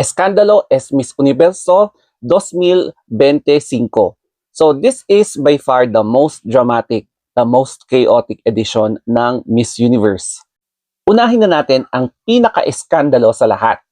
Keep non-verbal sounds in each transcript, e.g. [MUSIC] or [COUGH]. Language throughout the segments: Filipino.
Escándalo es Miss Universo 2025. So this is by far the most dramatic, the most chaotic edition ng Miss Universe. Unahin na natin ang pinaka-eskandalo sa lahat,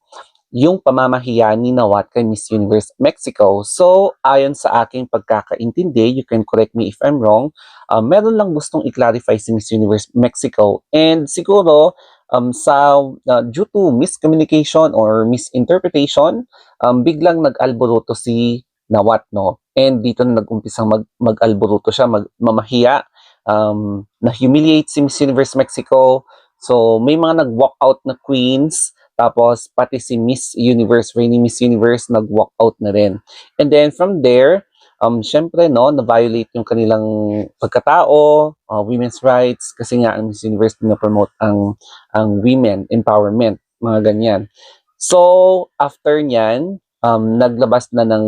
yung pamamahiya ni Nawat kay Miss Universe Mexico. So, ayon sa aking pagkakaintindi, you can correct me if I'm wrong, uh, meron lang gustong i-clarify si Miss Universe Mexico. And siguro, um, sa uh, due to miscommunication or misinterpretation, um, biglang nag-alboruto si Nawat, no? And dito na nag-umpisang mag, mag-alboruto siya, mag, mamahiya, um, na-humiliate si Miss Universe Mexico. So, may mga nag-walk out na queens, tapos pati si Miss Universe, reigning Miss Universe, nag-walk out na rin. And then from there, um, syempre, no, na-violate yung kanilang pagkatao, uh, women's rights, kasi nga ang Miss Universe pinapromote ang, ang women empowerment, mga ganyan. So, after nyan, um, naglabas na ng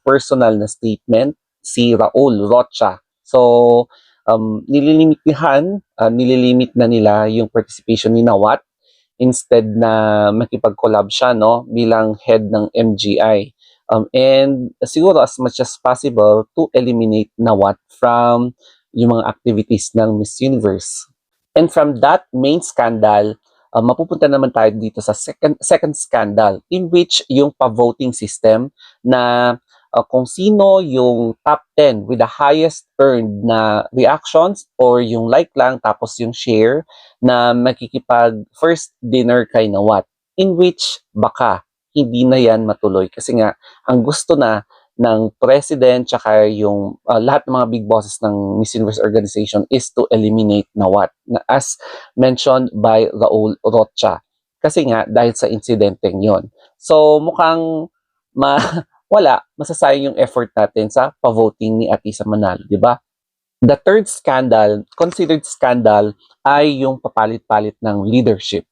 personal na statement si Raul Rocha. So, um, nililimitihan, uh, nililimit na nila yung participation ni Nawat instead na makipag-collab siya no bilang head ng MGI. Um, and siguro as much as possible to eliminate Nawat from yung mga activities ng Miss Universe. And from that main scandal, uh, mapupunta naman tayo dito sa second second scandal in which yung pa-voting system na uh, kung sino yung top 10 with the highest earned na reactions or yung like lang tapos yung share na makikipag first dinner kay Nawat in which baka hindi na yan matuloy kasi nga ang gusto na ng president tsaka yung uh, lahat ng mga big bosses ng Miss Universe organization is to eliminate Nawat na as mentioned by Raul Rocha kasi nga dahil sa insidenteng yon so mukhang ma [LAUGHS] wala, masasayang yung effort natin sa pa-voting ni Atisa Manalo, di ba? The third scandal, considered scandal, ay yung papalit-palit ng leadership.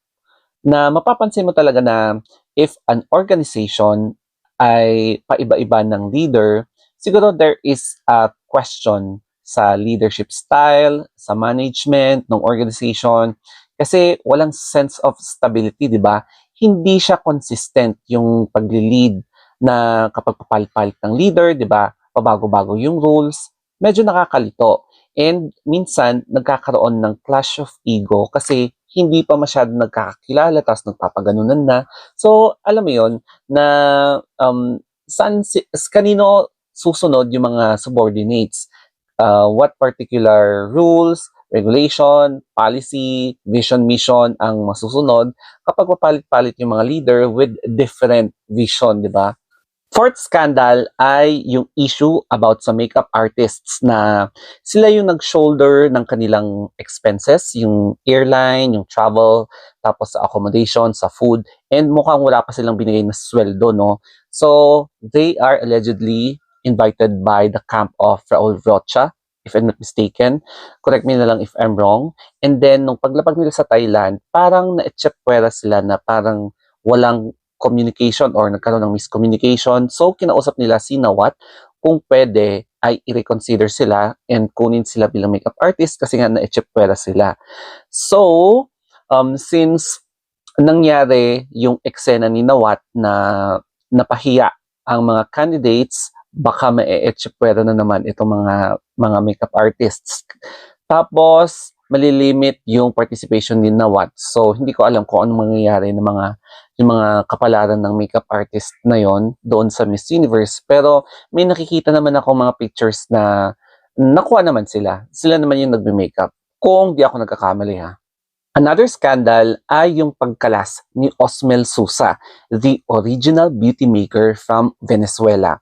Na mapapansin mo talaga na if an organization ay paiba-iba ng leader, siguro there is a question sa leadership style, sa management ng organization, kasi walang sense of stability, di ba? Hindi siya consistent yung pagli-lead na kapag papalit-palit ng leader, di ba, pabago-bago yung rules, medyo nakakalito. And minsan, nagkakaroon ng clash of ego kasi hindi pa masyado nagkakakilala, tapos nagpapaganunan na. So, alam mo yon na um, saan si, kanino susunod yung mga subordinates. Uh, what particular rules, regulation, policy, vision, mission ang masusunod kapag papalit-palit yung mga leader with different vision, di ba? Fourth scandal ay yung issue about sa makeup artists na sila yung nag-shoulder ng kanilang expenses, yung airline, yung travel, tapos sa accommodation, sa food, and mukhang wala pa silang binigay na sweldo, no? So, they are allegedly invited by the camp of Raul Rocha, if I'm not mistaken. Correct me na lang if I'm wrong. And then, nung paglapag nila sa Thailand, parang na-echepwera sila na parang walang communication or nagkaroon ng miscommunication. So, kinausap nila si Nawat kung pwede ay i-reconsider sila and kunin sila bilang makeup artist kasi nga na-echepwera sila. So, um, since nangyari yung eksena ni Nawat na napahiya ang mga candidates, baka ma-echepwera na naman itong mga mga makeup artists. Tapos, malilimit yung participation ni Nawat. So, hindi ko alam kung anong mangyayari ng mga yung mga kapalaran ng makeup artist na yon doon sa Miss Universe. Pero may nakikita naman ako mga pictures na nakuha naman sila. Sila naman yung nagbe-makeup. Kung di ako nagkakamali ha. Another scandal ay yung pagkalas ni Osmel Susa, the original beauty maker from Venezuela.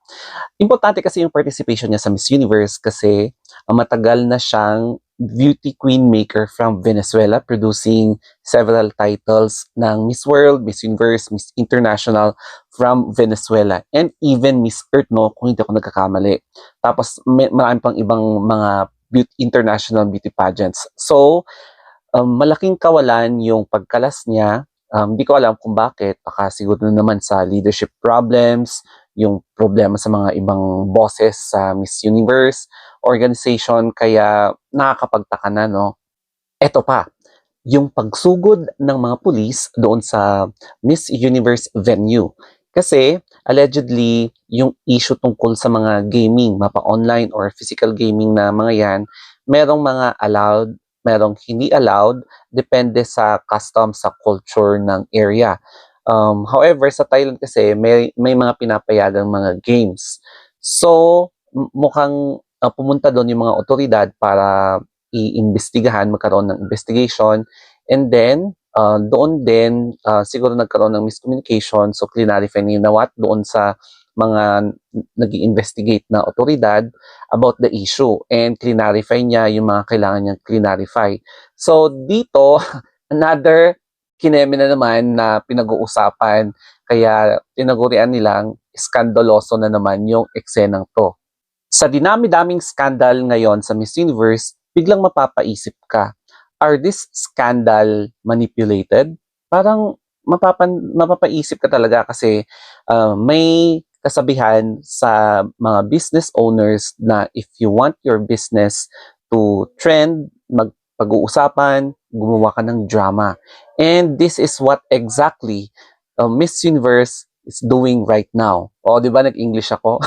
Importante kasi yung participation niya sa Miss Universe kasi matagal na siyang beauty queen maker from Venezuela producing several titles ng Miss World, Miss Universe, Miss International from Venezuela and even Miss Earth no kung hindi ako nagkakamali. Tapos may, marami pang ibang mga beauty, international beauty pageants. So, um, malaking kawalan yung pagkalas niya. Um, di ko alam kung bakit. Baka siguro naman sa leadership problems, yung problema sa mga ibang bosses sa Miss Universe organization, kaya nakakapagtaka na, no? Ito pa, yung pagsugod ng mga pulis doon sa Miss Universe venue. Kasi allegedly, yung issue tungkol sa mga gaming, mapa-online or physical gaming na mga yan, merong mga allowed, merong hindi allowed, depende sa custom, sa culture ng area. Um, however, sa Thailand kasi may, may mga pinapayagang mga games. So, mukhang uh, pumunta doon yung mga otoridad para iimbestigahan, magkaroon ng investigation. And then, uh, doon din, uh, siguro nagkaroon ng miscommunication. So, clarify ni Nawat doon sa mga nag investigate na otoridad about the issue. And clarify niya yung mga kailangan niyang clarify. So, dito, [LAUGHS] another kineme na naman na pinag-uusapan. Kaya tinagurian nilang skandaloso na naman yung eksenang to. Sa dinami-daming skandal ngayon sa Miss Universe, biglang mapapaisip ka, are this scandal manipulated? Parang mapapan, mapapaisip ka talaga kasi uh, may kasabihan sa mga business owners na if you want your business to trend, magpag-uusapan, gumawa ka ng drama. And this is what exactly uh, Miss Universe is doing right now. O, di ba nag-English ako?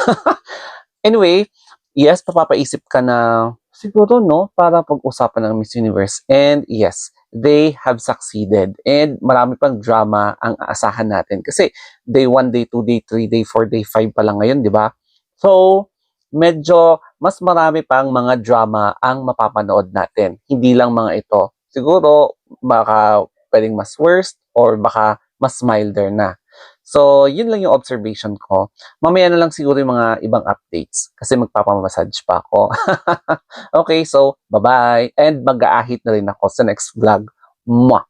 [LAUGHS] anyway, yes, papapaisip ka na siguro, no, para pag-usapan ng Miss Universe. And yes, they have succeeded. And marami pang drama ang aasahan natin. Kasi day 1, day 2, day 3, day 4, day 5 pa lang ngayon, di ba? So, medyo mas marami pang mga drama ang mapapanood natin. Hindi lang mga ito. Siguro, baka pwedeng mas worst or baka mas milder na. So, yun lang yung observation ko. Mamaya na lang siguro yung mga ibang updates kasi magpapamassage pa ako. [LAUGHS] okay, so bye-bye. And mag-aahit na rin ako sa next vlog. Mwah!